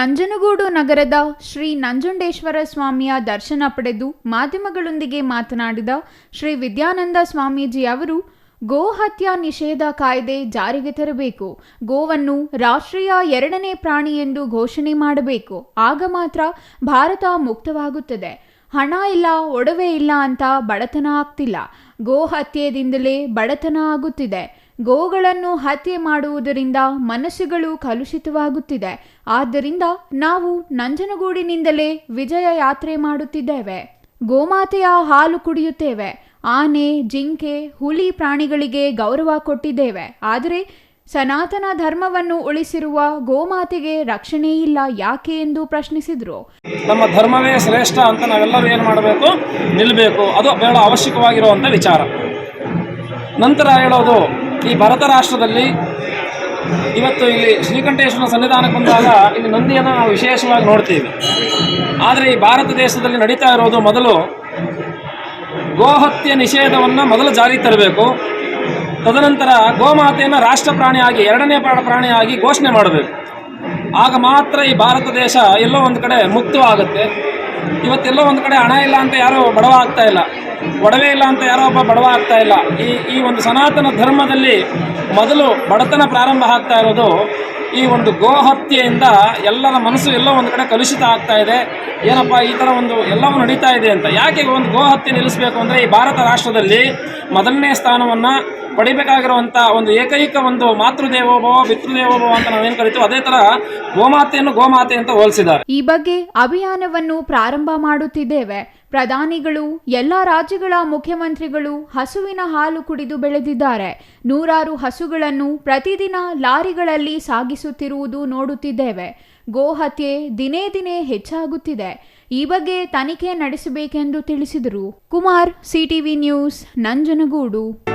ನಂಜನಗೂಡು ನಗರದ ಶ್ರೀ ನಂಜುಂಡೇಶ್ವರ ಸ್ವಾಮಿಯ ದರ್ಶನ ಪಡೆದು ಮಾಧ್ಯಮಗಳೊಂದಿಗೆ ಮಾತನಾಡಿದ ಶ್ರೀ ವಿದ್ಯಾನಂದ ಸ್ವಾಮೀಜಿ ಅವರು, ಗೋ ಹತ್ಯಾ ನಿಷೇಧ ಕಾಯ್ದೆ ಜಾರಿಗೆ ತರಬೇಕು. ಗೋವನ್ನು ರಾಷ್ಟ್ರೀಯ ಎರಡನೇ ಪ್ರಾಣಿ ಎಂದು ಘೋಷಣೆ ಮಾಡಬೇಕು. ಆಗ ಮಾತ್ರ ಭಾರತ ಮುಕ್ತವಾಗುತ್ತದೆ. ಹಣ ಇಲ್ಲ, ಒಡವೆ ಇಲ್ಲ ಅಂತ ಬಡತನ ಆಗ್ತಿಲ್ಲ. ಗೋ ಹತ್ಯೆಯಿಂದಲೇ ಬಡತನ ಆಗುತ್ತಿದೆ. ಗೋಗಳನ್ನು ಹತ್ಯೆ ಮಾಡುವುದರಿಂದ ಮನಸ್ಸುಗಳು ಕಲುಷಿತವಾಗುತ್ತಿದೆ. ಆದ್ದರಿಂದ ನಾವು ನಂಜನಗೂಡಿನಿಂದಲೇ ವಿಜಯ ಯಾತ್ರೆ ಮಾಡುತ್ತಿದ್ದೇವೆ. ಗೋಮಾತೆಯ ಹಾಲು ಕುಡಿಯುತ್ತೇವೆ. ಆನೆ, ಜಿಂಕೆ, ಹುಲಿ ಪ್ರಾಣಿಗಳಿಗೆ ಗೌರವ ಕೊಟ್ಟಿದ್ದೇವೆ. ಆದರೆ ಸನಾತನ ಧರ್ಮವನ್ನು ಉಳಿಸಿರುವ ಗೋಮಾತೆಗೆ ರಕ್ಷಣೆ ಇಲ್ಲ ಯಾಕೆ ಎಂದು ಪ್ರಶ್ನಿಸಿದರು. ನಮ್ಮ ಧರ್ಮವೇ ಶ್ರೇಷ್ಠ ಅಂತ ನಾವೆಲ್ಲರೂ ಏನು ಮಾಡಬೇಕು? ನಿಲ್ಲಬೇಕು ಅದು ಬಹಳ ಅವಶ್ಯಕವಾಗಿರುವಂಥ ವಿಚಾರ. ನಂತರ ಹೇಳೋದು ಈ ಭರತ ರಾಷ್ಟ್ರದಲ್ಲಿ ಇವತ್ತು ಇಲ್ಲಿ ಶ್ರೀಕಂಠೇಶ್ವರ ಸನ್ನಿಧಾನಕ್ಕೆ ಬಂದಾಗ ಇಲ್ಲಿ ನಂದಿಯನ್ನು ನಾವು ವಿಶೇಷವಾಗಿ ನೋಡ್ತೀವಿ. ಆದರೆ ಈ ಭಾರತ ದೇಶದಲ್ಲಿ ನಡೀತಾ ಇರೋದು ಮೊದಲು ಗೋಹತ್ಯೆ ನಿಷೇಧವನ್ನು ಮೊದಲು ಜಾರಿಗೆ ತರಬೇಕು. ತದನಂತರ ಗೋಮಾತೆಯನ್ನು ರಾಷ್ಟ್ರ ಪ್ರಾಣಿಯಾಗಿ, ಎರಡನೇ ಪ್ರಾಣ ಪ್ರಾಣಿಯಾಗಿ ಘೋಷಣೆ ಮಾಡಬೇಕು. ಆಗ ಮಾತ್ರ ಈ ಭಾರತ ದೇಶ ಎಲ್ಲೋ ಒಂದು ಕಡೆ ಮುಕ್ತವಾಗುತ್ತೆ. ಇವತ್ತೆಲ್ಲೋ ಒಂದು ಕಡೆ ಹಣ ಇಲ್ಲ ಅಂತ ಯಾರೂ ಬಡವ ಆಗ್ತಾ ಇಲ್ಲ. ಒಡವೆ ಇಲ್ಲ ಅಂತ ಯಾರೋ ಒಬ್ಬ ಬಡವ ಆಗ್ತಾ ಇಲ್ಲ. ಈ ಈ ಒಂದು ಸನಾತನ ಧರ್ಮದಲ್ಲಿ ಮೊದಲು ಬಡತನ ಪ್ರಾರಂಭ ಆಗ್ತಾ ಇರೋದು ಈ ಒಂದು ಗೋಹತ್ಯೆಯಿಂದ ಎಲ್ಲರ ಮನಸ್ಸು ಎಲ್ಲೋ ಒಂದು ಕಡೆ ಕಲುಷಿತ ಆಗ್ತಾ ಇದೆ. ಏನಪ್ಪ ಈ ಥರ ಒಂದು ಎಲ್ಲವೂ ನಡೀತಾ ಇದೆ ಅಂತ. ಯಾಕೆ ಒಂದು ಗೋಹತ್ಯೆ ನಿಲ್ಲಿಸಬೇಕು ಅಂದರೆ ಈ ಭಾರತ ರಾಷ್ಟ್ರದಲ್ಲಿ ಮೊದಲನೇ ಸ್ಥಾನವನ್ನು ಪಡಿಬೇಕಾಗಿರುವಂಥ ಒಂದು ಏಕೈಕ ಒಂದು ಮಾತೃದೇವೋಭವ ಪಿತೃದೇವೋಭವ ಅಂತ ನಾವೇನು ಕರಿತೀವಿ ಅದೇ ಥರ ಗೋಮಾತೆಯನ್ನು ಗೋಮಾತೆ ಅಂತ ಹೋಲಿಸಿದ್ದಾರೆ. ಈ ಬಗ್ಗೆ ಅಭಿಯಾನವನ್ನು ಪ್ರಾರಂಭ ಮಾಡುತ್ತಿದ್ದೇವೆ. ಪ್ರಧಾನಿಗಳು, ಎಲ್ಲ ರಾಜ್ಯಗಳ ಮುಖ್ಯಮಂತ್ರಿಗಳು ಹಸುವಿನ ಹಾಲು ಕುಡಿದು ಬೆಳೆದಿದ್ದಾರೆ. ನೂರಾರು ಹಸುಗಳನ್ನು ಪ್ರತಿದಿನ ಲಾರಿಗಳಲ್ಲಿ ಸಾಗಿಸುತ್ತಿರುವುದು ನೋಡುತ್ತಿದ್ದೇವೆ. ಗೋಹತ್ಯೆ ದಿನೇ ದಿನೇ ಹೆಚ್ಚಾಗುತ್ತಿದೆ. ಈ ಬಗ್ಗೆ ತನಿಖೆ ನಡೆಸಬೇಕೆಂದು ತಿಳಿಸಿದರು. Kumar, CTV news, Nanjangud.